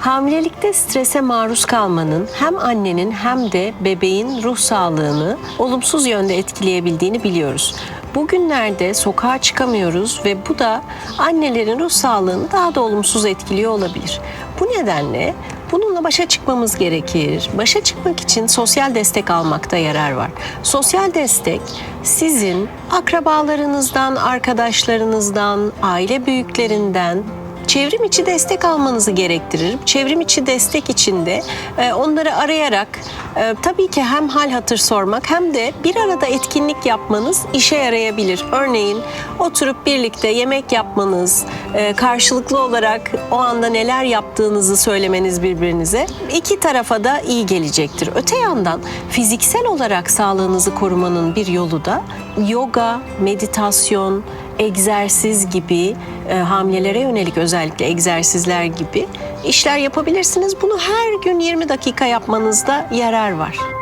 Hamilelikte strese maruz kalmanın hem annenin hem de bebeğin ruh sağlığını olumsuz yönde etkileyebildiğini biliyoruz. Bugünlerde sokağa çıkamıyoruz ve bu da annelerin ruh sağlığını daha da olumsuz etkiliyor olabilir. Bu nedenle bununla başa çıkmamız gerekir. Başa çıkmak için sosyal destek almakta yarar var. Sosyal destek sizin akrabalarınızdan, arkadaşlarınızdan, aile büyüklerinden, çevrim içi destek almanızı gerektirir. Çevrim içi destek içinde e, onları arayarak e, tabii ki hem hal hatır sormak hem de bir arada etkinlik yapmanız işe yarayabilir. Örneğin oturup birlikte yemek yapmanız, e, karşılıklı olarak o anda neler yaptığınızı söylemeniz birbirinize iki tarafa da iyi gelecektir. Öte yandan fiziksel olarak sağlığınızı korumanın bir yolu da yoga, meditasyon, egzersiz gibi e, hamilelere yönelik özellikle egzersizler gibi işler yapabilirsiniz. Bunu her gün 20 dakika yapmanızda yarar var.